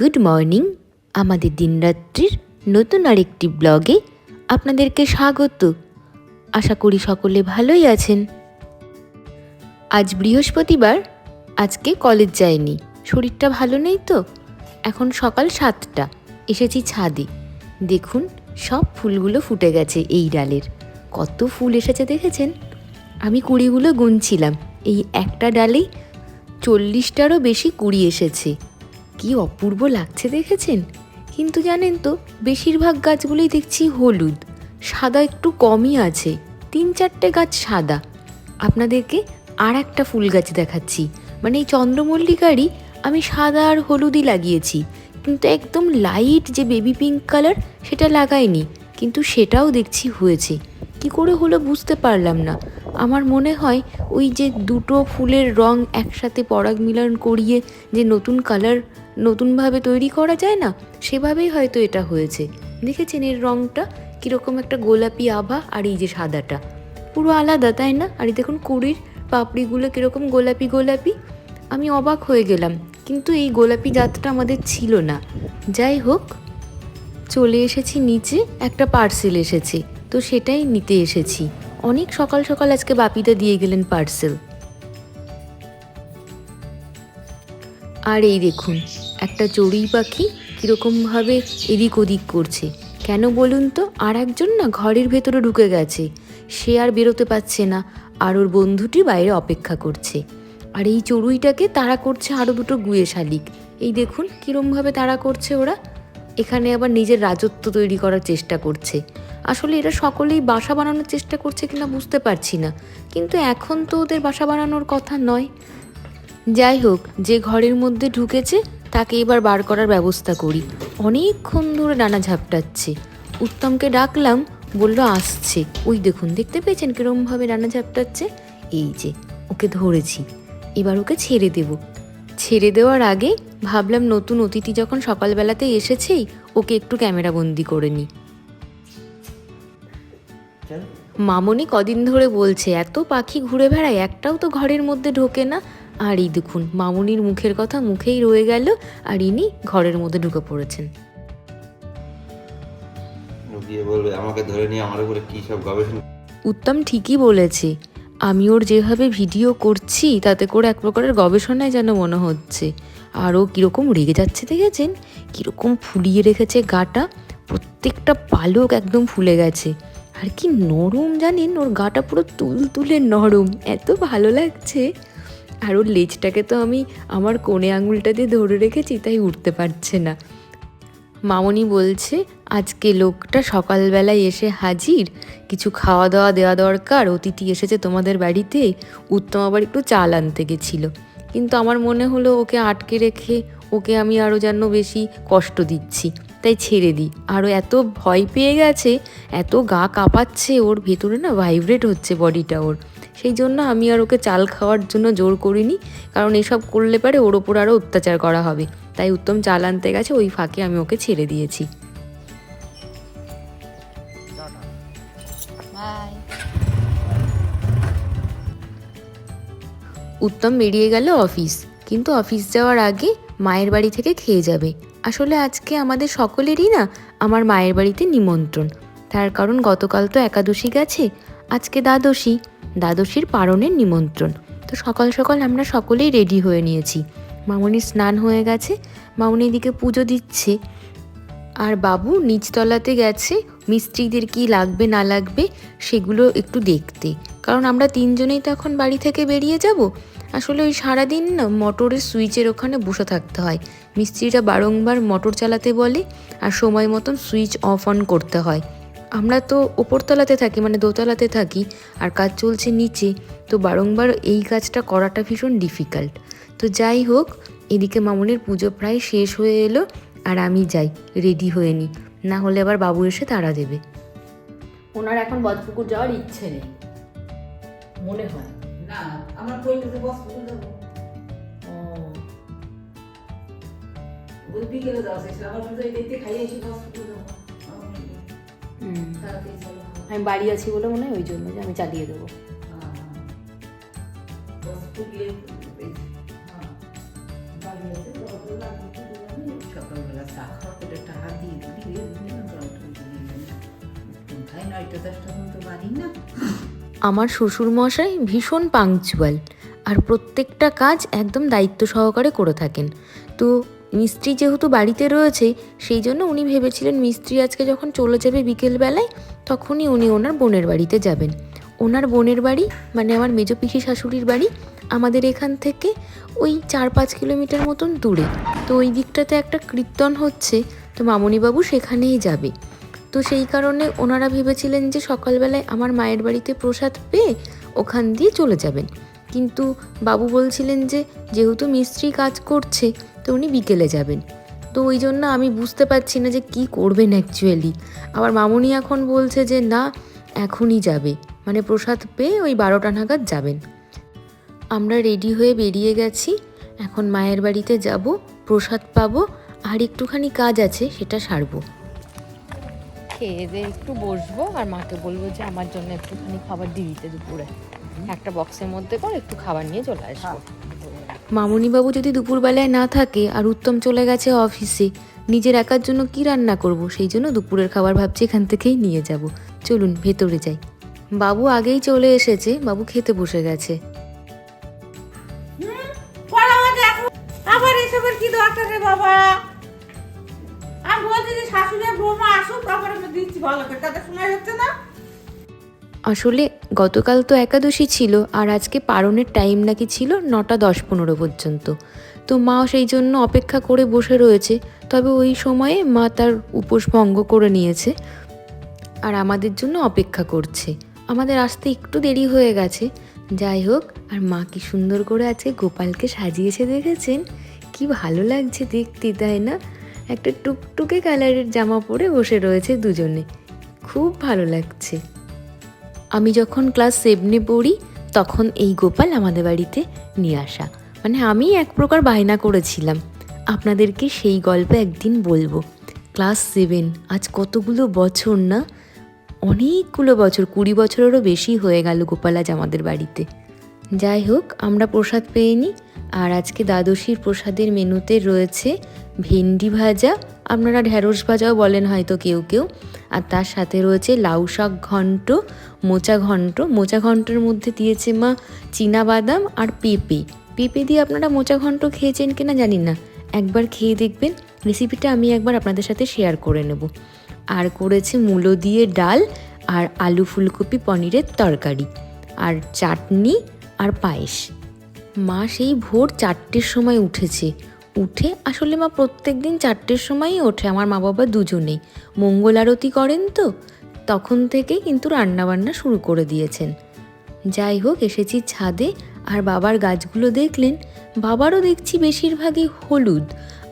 Good morning. আমাদের দিনরাত্রির নতুন আরেকটি ব্লগে আপনাদেরকে স্বাগত। আশা করি সকলে ভালোই আছেন। আজ বৃহস্পতিবার, আজকে কলেজ যায়নি শরীরটা ভালো নেই তো? এখন সকাল সাতটা, এসেছি ছাদে। দেখুন, সব ফুলগুলো ফুটে গেছে এই ডালের। কত ফুল এসেছে দেখেছেন? আমি কুড়িগুলো গুনছিলাম। এই একটা ডালেই চল্লিশটারও বেশি কুড়ি এসেছে। কি অপূর্ব লাগছে দেখেছেন? কিন্তু জানেন তো, বেশিরভাগ গাছগুলোই দেখছি হলুদ, সাদা একটু কমই আছে, তিন চারটে গাছ সাদা। আপনাদেরকে আর একটা ফুল গাছ দেখাচ্ছি মানে এই চন্দ্রমল্লিকারই আমি সাদা আর হলুদই লাগিয়েছি, কিন্তু একদম লাইট যে বেবি পিঙ্ক কালার সেটা লাগাইনি, কিন্তু সেটাও দেখছি হয়েছে। কি করে হলো বুঝতে পারলাম না। আমার মনে হয় ওই যে দুটো ফুলের রং একসাথে পরাগ মিলন করিয়ে যে নতুন কালার নতুনভাবে তৈরি করা যায় না? সেভাবেই হয়তো এটা হয়েছে। দেখেছেন এর রঙটা কীরকম একটা গোলাপি আভা আর এই যে সাদাটা। পুরো আলাদা, তাই না? আর দেখুন কুড়ির পাপড়িগুলো কীরকম গোলাপি গোলাপি। আমি অবাক হয়ে গেলাম, কিন্তু এই গোলাপি জাতটা আমাদের ছিল না। যাই হোক, চলে এসেছি নিচে, একটা পার্সেল এসেছে। তো সেটাই নিতে এসেছি। অনেক সকাল সকাল আজকে বাপিদা দিয়ে গেলেন পার্সেল। আর এই দেখুন একটা চড়ুই পাখি কীরকমভাবে এদিক ওদিক করছে। কেন বলুন তো? আর একজন না ঘরের ভেতরে ঢুকে গেছে। সে আর বেরোতে পারছে না, আর ওর বন্ধুটি বাইরে অপেক্ষা করছে। আর এই চড়ুইটাকে তাড়া করছে আরও দুটো গুয়ে শালিক। এই দেখুন কীরমভাবে তাড়া করছে ওরা। এখানে আবার নিজের রাজত্ব তৈরি করার চেষ্টা করছে। আসলে এরা সকলেই বাসা বানানোর চেষ্টা করছে কিনা বুঝতে পারছি না। কিন্তু এখন তো ওদের বাসা বানানোর কথা নয়। যাই হোক, যে ঘরের মধ্যে ঢুকেছে তাকে এবার বার করার ব্যবস্থা করি। অনেকক্ষণ ধরে ডানা ঝাপটাচ্ছে। উত্তমকে ডাকলাম বলল আসছে। ওই দেখুন দেখতে পেয়েছেন কিরমভাবে ডানা ঝাপটাচ্ছে? এই যে ওকে ধরেছি। এবার ওকে ছেড়ে দেব। ছেড়ে দেওয়ার আগে ভাবলাম নতুন অতিথি যখন সকালবেলাতে এসেছেই ওকে একটু ক্যামেরা বন্দি করে নিই। মামনি কদিন ধরে বলছে এত পাখি ঘুরে বেড়ায় একটাও তো ঘরের মধ্যে ঢোকে না। আর এই দেখুন মামনির মুখের কথা মুখেই রয়ে গেল আর ইনি ঘরের মধ্যে ঢুকে পড়েছেন। গিয়ে বলবে আমাকে ধরে নিয়ে আমার উপরে কি সব গবেষণা? উত্তম ঠিকই বলেছে আমি ওর যেভাবে ভিডিও করছি তাতে করে এক প্রকারের গবেষণায় যেন মনে হচ্ছে। আর ও কীরকম রেগে যাচ্ছে দেখেছেন? কীরকম ফুলিয়ে রেখেছে গাটা প্রত্যেকটা পালক একদম ফুলে গেছে। আর কি নরম জানেন ওর গাটা পুরো তুল তুলে নরম এত ভালো লাগছে। আর ওর লেজটাকে তো আমি আমার কোণে আঙুলটা দিয়ে ধরে রেখেছি, তাই উঠতে পারছে না। মামনি বলছে, আজকে লোকটা সকালবেলায় এসে হাজির। কিছু খাওয়া দাওয়া দেওয়া দরকার। অতিথি এসেছে তোমাদের বাড়িতে। উত্তম আবার একটু চাল আনতে গেছিল। কিন্তু আমার মনে হলো ওকে আটকে রেখে ওকে আমি আরও যেন বেশি কষ্ট দিচ্ছি। তাই ছেড়ে দিই। আরও এত ভয় পেয়ে গেছে, এত গা কাঁপাচ্ছে, ওর ভেতরে না ভাইব্রেট হচ্ছে বডিটা ওর। সেই জন্য আমি আর ওকে চাল খাওয়ার জন্য জোর করিনি কারণ এসব করলে পারে ওর ওপর আরও অত্যাচার করা হবে। তাই উত্তম চাল আনতে গেছে ওই ফাঁকে আমি ওকে ছেড়ে দিয়েছি। উত্তম বেরিয়ে গেল অফিস কিন্তু অফিস যাওয়ার আগে মায়ের বাড়ি থেকে খেয়ে যাবে। আসলে আজকে আমাদের সকলেরই না আমার মায়ের বাড়িতে নিমন্ত্রণ। তার কারণ গতকাল তো একাদশী গেছে আজকে দ্বাদশী, দ্বাদশীর পারণের নিমন্ত্রণ। তো সকাল সকাল আমরা সকলেই রেডি হয়ে নিয়েছি। মামনির স্নান হয়ে গেছে, মামনি এদিকে পুজো দিচ্ছে। আর বাবু নিচতলাতে গেছে, মিস্ত্রিদের কি লাগবে না লাগবে সেগুলো একটু দেখতে। কারণ আমরা তিনজনেই তো এখন বাড়ি থেকে বেরিয়ে যাব। আসলে ওই সারাদিন না মোটরের সুইচের ওখানে বসে থাকতে হয়। মিস্ত্রিরা বারংবার মোটর চালাতে বলে আর সময় মতন সুইচ অফ অন করতে হয়। আমরা তো ওপরতলাতে থাকি মানে দোতলাতে থাকি আর কাজ চলছে নিচে তো বারংবার এই কাজটা করাটা ভীষণ ডিফিকাল্ট তো যাই হোক এদিকে মামনের পুজো প্রায় শেষ হয়ে এলো আর আমি যাই রেডি হয়ে নিই। না হলে আবার বাবু এসে তাড়া দেবে। ওনার এখন বজপুকুর যাওয়ার ইচ্ছে নেই। মনে হয়। না আমার পরিণতি বস করে দেবো ও, বিকেলে যাওয়া শেষ আবার দেখতে খাইয়ে এসে বস করে আমি বাড়ি আছি বলে মনে হয় ওই জন্য যে আমি চালিয়ে দেবো। হ্যাঁ। সকালবেলা চা খাওয়া টাকা দিয়ে কোথায় নয়টা দশটা পর্যন্ত বাড়ি না? আমার শ্বশুর মশাই ভীষণ পাংচুয়াল আর প্রত্যেকটা কাজ একদম দায়িত্ব সহকারে করে থাকেন। তো মিস্ত্রি যেহেতু বাড়িতে রয়েছে, সেই জন্য উনি ভেবেছিলেন মিস্ত্রি আজকে যখন চলে যাবে বিকেলবেলায়, তখনই উনি ওনার বোনের বাড়িতে যাবেন। ওনার বোনের বাড়ি মানে আমার মেজ পিসি শাশুড়ির বাড়ি, আমাদের এখান থেকে ওই চার পাঁচ কিলোমিটার মতন দূরে। তো ওই দিকটাতে একটা কীর্তন হচ্ছে, তো মামনিবাবু সেখানেই যাবে। তো সেই কারণে ওনারা ভেবেছিলেন যে সকালবেলায় আমার মায়ের বাড়িতে প্রসাদ পেয়ে ওখান দিয়ে চলে যাবেন। কিন্তু বাবু বলছিলেন যে, যেহেতু মিস্ত্রি কাজ করছে তো উনি বিকেলে যাবেন। তো ওই জন্য আমি বুঝতে পারছি না যে কি করবেন অ্যাকচুয়ালি আবার মামুনি এখন বলছে যে না এখনই যাবে। মানে প্রসাদ পেয়ে ওই বারোটা নাগাদ যাবেন। আমরা রেডি হয়ে বেরিয়ে গেছি। এখন মায়ের বাড়িতে যাব প্রসাদ পাবো আর একটুখানি কাজ আছে সেটা সারবো। খেয়ে দিয়ে একটু বসবো আর মাকে বলব যে আমার জন্য একটুখানি খাবার দিয়ে দিতে দুপুরে। একটা বক্সের মধ্যে করে একটু খাবার নিয়ে চলে আসব। মামুনিবাবু যদি দুপুরবেলায় না থাকে আর উত্তম চলে গেছে অফিসে, নিজের একার জন্য কি রান্না করব? সেই জন্য দুপুরের খাবার ভাবছি এখান থেকেই নিয়ে যাব। চলুন, ভেতরে যাই। বাবু আগেই চলে এসেছে, বাবু খেতে বসে গেছে। বাবা? বলছি যে শাশুড়ি বৌমা আসুক, তারপরে দিচ্ছি ভালো করে। না। আসলে গতকাল তো একাদশী ছিল, আর আজকে পারণের টাইম নাকি ছিল নটা দশ পনেরো পর্যন্ত। তো মা সেই জন্য অপেক্ষা করে বসে রয়েছে, তবে ওই সময়ে মা তার উপোস ভঙ্গ করে নিয়েছে আর আমাদের জন্য অপেক্ষা করছে। আমাদের আসতে একটু দেরি হয়ে গেছে। যাই হোক, আর মা কি সুন্দর করে আছে গোপালকে সাজিয়েছে দেখেছেন? কি ভালো লাগছে দেখতে, তাই না? একটা টুকটুকে কালারের জামা পরে বসে রয়েছে দুজনে। খুব ভালো লাগছে। আমি যখন ক্লাস সেভেনে পড়ি, তখন এই গোপাল আমাদের বাড়িতে নিয়ে আসা। মানে আমি এক প্রকার বায়না করেছিলাম। আপনাদেরকে সেই গল্প একদিন বলব। ক্লাস সেভেন আজ কতগুলো বছর না? অনেকগুলো বছর, কুড়ি বছরেরও বেশি হয়ে গেল গোপাল আজ আমাদের বাড়িতে। যাই হোক, আমরা প্রসাদ পেয়ে নিই আর আজকে দ্বাদশীর প্রসাদের মেনুতে রয়েছে ভেন্ডি ভাজা আপনারা ঢ্যাঁড়স ভাজাও বলেন হয়তো কেউ কেউ। আর তার সাথে রয়েছে লাউ শাক ঘন্ট, মোচা ঘন্ট। মোচা ঘন্টের মধ্যে দিয়েছে মা চীনা বাদাম আর পেঁপে। পেঁপে দিয়ে আপনারা মোচা ঘন্ট খেয়েছেন কিনা জানি না। একবার খেয়ে দেখবেন। রেসিপিটা আমি একবার আপনাদের সাথে শেয়ার করে নেব। আর করেছে মূলো দিয়ে ডাল আর আলু ফুলকপি পনিরের তরকারি। আর চাটনি আর পায়েস। মা সেই ভোর চারটের সময় উঠেছে। উঠে আসলে মা প্রত্যেক দিন চারটের সময়ই ওঠে, আমার মা বাবা দুজনেই। মঙ্গল আরতি করেন তো, তখন থেকে কিন্তু রান্নাবান্না শুরু করে দিয়েছেন। যাই হোক, এসেছি ছাদে, আর বাবার গাছগুলো দেখলেন, বাবারও দেখছি বেশিরভাগই হলুদ।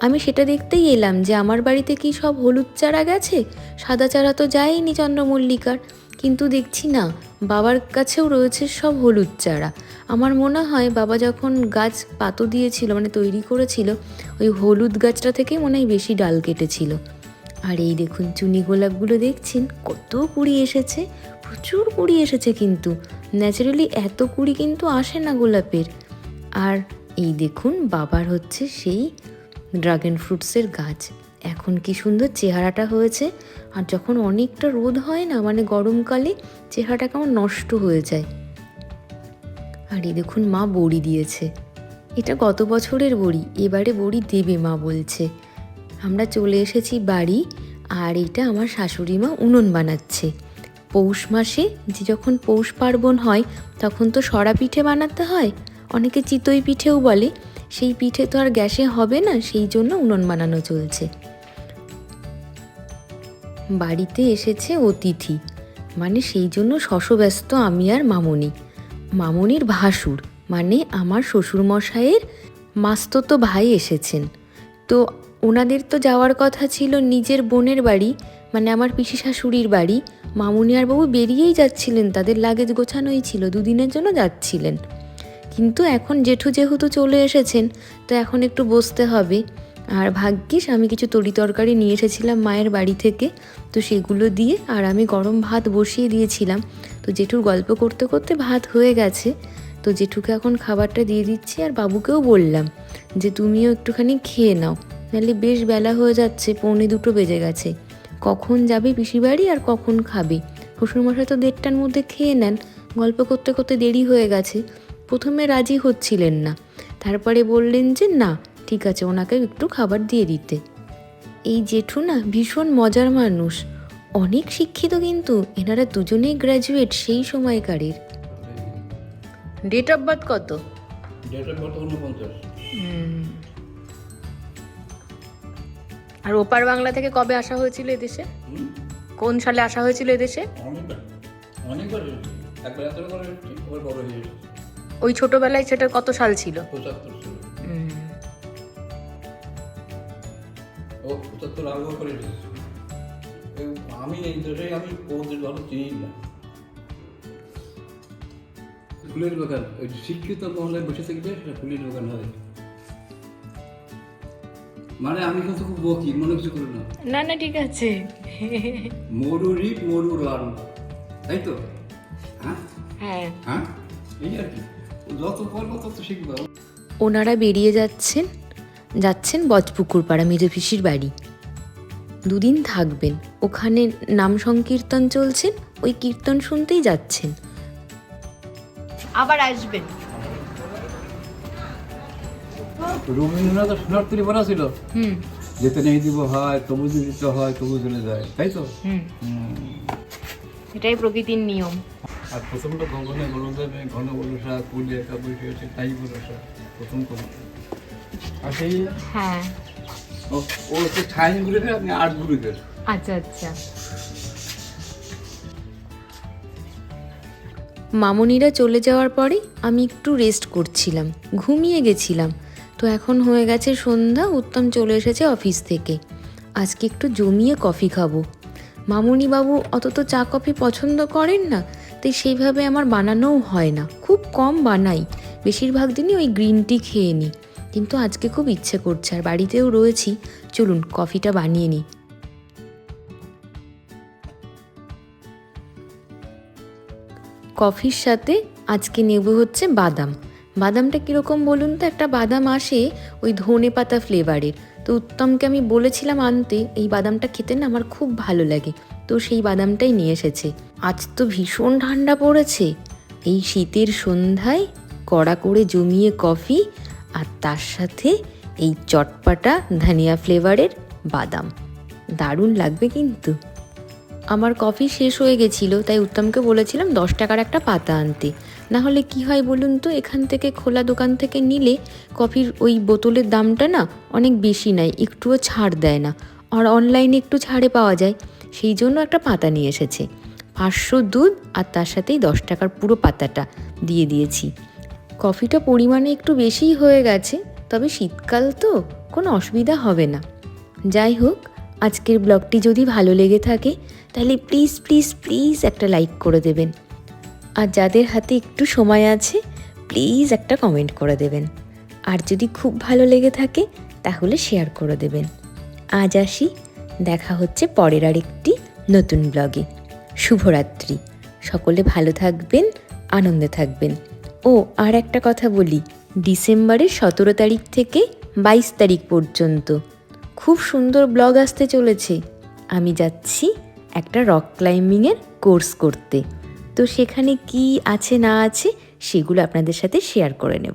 আমি সেটা দেখতেই এলাম যে আমার বাড়িতে কি সব হলুদ চারা গেছে? সাদা চারা তো যায়নি চন্দ্রমল্লিকার। কিন্তু দেখছি না, বাবার কাছেও রয়েছে সব হলুদ চারা। আমার মনে হয় বাবা যখন গাছ পাতো দিয়েছিল মানে তৈরি করেছিল, ওই হলুদ গাছটা থেকে মনে হয় বেশি ডাল কেটেছিল। আর এই দেখুন, চুনি গোলাপগুলো দেখছেন? কত কুড়ি এসেছে? প্রচুর কুড়ি এসেছে কিন্তু। ন্যাচারালি এত কুড়ি কিন্তু আসে না গোলাপের। আর এই দেখুন, বাবার হচ্ছে সেই ড্রাগন ফ্রুটসের গাছ। এখন কি সুন্দর চেহারাটা হয়েছে। আর যখন অনেকটা রোদ হয় না মানে গরমকালে, চেহারাটা কেমন নষ্ট হয়ে যায়। আর এই দেখুন, মা বড়ি দিয়েছে। এটা গত বছরের বড়ি, এবারে বড়ি দেবে মা বলছে। আমরা চলে এসেছি বাড়ি, আর এটা আমার শাশুড়ি মা উনুন বানাচ্ছে। পৌষ মাসে যে যখন পৌষ পার্বণ হয়, তখন তো সরা পিঠে বানাতে হয়। অনেকে চিতই পিঠেও বলে। সেই পিঠে তো আর গ্যাসে হবে না, সেই জন্য উনুন বানানো চলছে। বাড়িতে এসেছে অতিথি। মানে সেই জন্য শশব্যস্ত আমি আর মামনি। মামনির ভাসুর মানে আমার শ্বশুরমশাইয়ের মাস্ততো ভাই এসেছেন। তো ওনাদের তো যাওয়ার কথা ছিল নিজের বোনের বাড়ি মানে আমার পিসি শাশুড়ির বাড়ি। মামুনি আর বাবু বেরিয়েই যাচ্ছিলেন, তাদের লাগেজ গোছানোই ছিল, দুদিনের জন্য যাচ্ছিলেন। কিন্তু এখন জেঠু যেহেতু চলে এসেছেন, তো এখন একটু বসতে হবে। আর ভাগ্যিস আমি কিছু তরি তরকারি নিয়ে এসেছিলাম মায়ের বাড়ি থেকে। তো সেগুলো দিয়ে আর আমি গরম ভাত বসিয়ে দিয়েছিলাম। তো জেঠুর গল্প করতে করতে ভাত হয়ে গেছে। তো জেঠুকে এখন খাবারটা দিয়ে দিচ্ছি আর বাবুকেও বললাম যে তুমিও একটুখানি খেয়ে নাও। নাহলে বেশ বেলা হয়ে যাচ্ছে, পৌনে দুটো বেজে গেছে। কখন যাবে পিসি বাড়ি আর কখন খাবে? শ্বশুরমশাই তো দেড়টার মধ্যে খেয়ে নেন। গল্প করতে করতে দেরি হয়ে গেছে। প্রথমে রাজি হচ্ছিলেন না। তারপরে বললেন যে না ঠিক আছে ওনাকে একটু খাবার দিয়ে দিতে। এই জেঠু না ভীষণ মজার মানুষ। অনেক শিক্ষিত কিন্তু এনারা দুজনেই গ্র্যাজুয়েট সেই সময়কারের। ডেট অফ বার্থ কত? ডেট অফ বার্থ আর ওপার বাংলা থেকে কবে আসা হয়েছিল এদেশে? কোন সালে আসা হয়েছিল এদেশে? ওই ছোটবেলায় সেটা কত সাল ছিল? ও পঁচাত্তর করে আমি এই দেশে আমি ওদের ভালো চিনি না। ফুলের বাগান ওই শিক্ষিত মহলে বসে থাকলে সেটা ফুলের বাগান হয়। মানে আমি কিন্তু খুব বকি মনে কিছু করি না। না না ঠিক আছে। মরু রিট মরু রান। তাই তো? হ্যাঁ? হ্যাঁ। হ্যাঁ? এই আর কি। যত পড়ব তত শিখব। ওনারা বেরিয়ে যাচ্ছেন যাচ্ছেন বজপুকুর পাড়া মেজো পিসির বাড়ি দুদিন থাকবেন ওখানে নাম সংকীর্তন চলছেন ওই কীর্তন শুনতেই যাচ্ছেন আবার আসবেন রবীন্দ্রনাথ সোনার ছিল হুম যেতে নেই দিব হয় তবু দিতে হয় তবু চলে যায় তাই তো হুম হুম। এটাই প্রকৃতির নিয়ম আর প্রথমটা গগনে গরুদেবে ঘন বলসা কুলে একা বসে আছে তাই বলসা প্রথম কবিতা হ্যাঁ। ও ও হচ্ছে ছাইন গ্রুপের আপনি আর্ট গ্রুপের আচ্ছা আচ্ছা। মামনিরা চলে যাওয়ার পরে আমি একটু রেস্ট করছিলাম ঘুমিয়ে গেছিলাম। তো এখন হয়ে গেছে সন্ধ্যা উত্তম চলে এসেছে অফিস থেকে। আজকে একটু জমিয়ে কফি খাব। মামনি বাবু অত তো চা কফি পছন্দ করেন না তাই সেইভাবে আমার বানানোও হয় না। খুব কম বানাই বেশিরভাগ দিনই ওই গ্রিন টি খেয়ে নিই। কিন্তু আজকে খুব ইচ্ছে করছে, আর বাড়িতেও রয়েছি। চলুন, কফিটা বানিয়ে নিই। কফির সাথে আজকে নেব হচ্ছে বাদাম। বাদামটা কীরকম বলুন তো? একটা বাদাম আসে ওই ধনে পাতা ফ্লেভারের তো উত্তমকে আমি বলেছিলাম আনতে, এই বাদামটা খেতে না আমার খুব ভালো লাগে। তো সেই বাদামটাই নিয়ে এসেছে। আজ তো ভীষণ ঠান্ডা পড়েছে। এই শীতের সন্ধ্যায় কড়া করে জমিয়ে কফি আর তার সাথে এই চটপাটা ধনিয়া ফ্লেভারের বাদাম। দারুণ লাগবে কিন্তু। আমার কফি শেষ হয়ে গেছিল, তাই উত্তমকে বলেছিলাম দশ টাকার একটা পাতা আনতে। না হলে কি হয় বলুন তো, এখান থেকে খোলা দোকান থেকে নিলে কফির ওই বোতলের দামটা না অনেক বেশি নেয়, একটুও ছাড় দেয় না। আর অনলাইনে একটু ছাড়ে পাওয়া যায়, সেই জন্য একটা পাতা নিয়ে এসেছে। পাঁচশো দুধ আর তার সাথেই দশ টাকার পুরো পাতাটা দিয়ে দিয়েছি। কফিটা পরিমাণে একটু বেশিই হয়ে গেছে, তবে শীতকাল তো কোনো অসুবিধা হবে না। যাই হোক, আজকের ব্লগটি যদি ভালো লেগে থাকে, তাহলে প্লিজ প্লিজ প্লিজ একটা লাইক করে দেবেন। আর যাদের হাতে একটু সময় আছে, প্লিজ একটা কমেন্ট করে দেবেন। আর যদি খুব ভালো লেগে থাকে, তাহলে শেয়ার করে দেবেন। আজ আসি, দেখা হচ্ছে পরের আরেকটি নতুন ব্লগে। শুভরাত্রি। সকলে ভালো থাকবেন, আনন্দে থাকবেন। ও, আর একটা কথা বলি। ডিসেম্বরের সতেরো তারিখ থেকে বাইশ তারিখ পর্যন্ত। খুব সুন্দর ব্লগ আসতে চলেছে। আমি যাচ্ছি একটা রক ক্লাইম্বিংয়ের কোর্স করতে। তো সেখানে কি আছে না আছে সেগুলো আপনাদের সাথে শেয়ার করে নেব।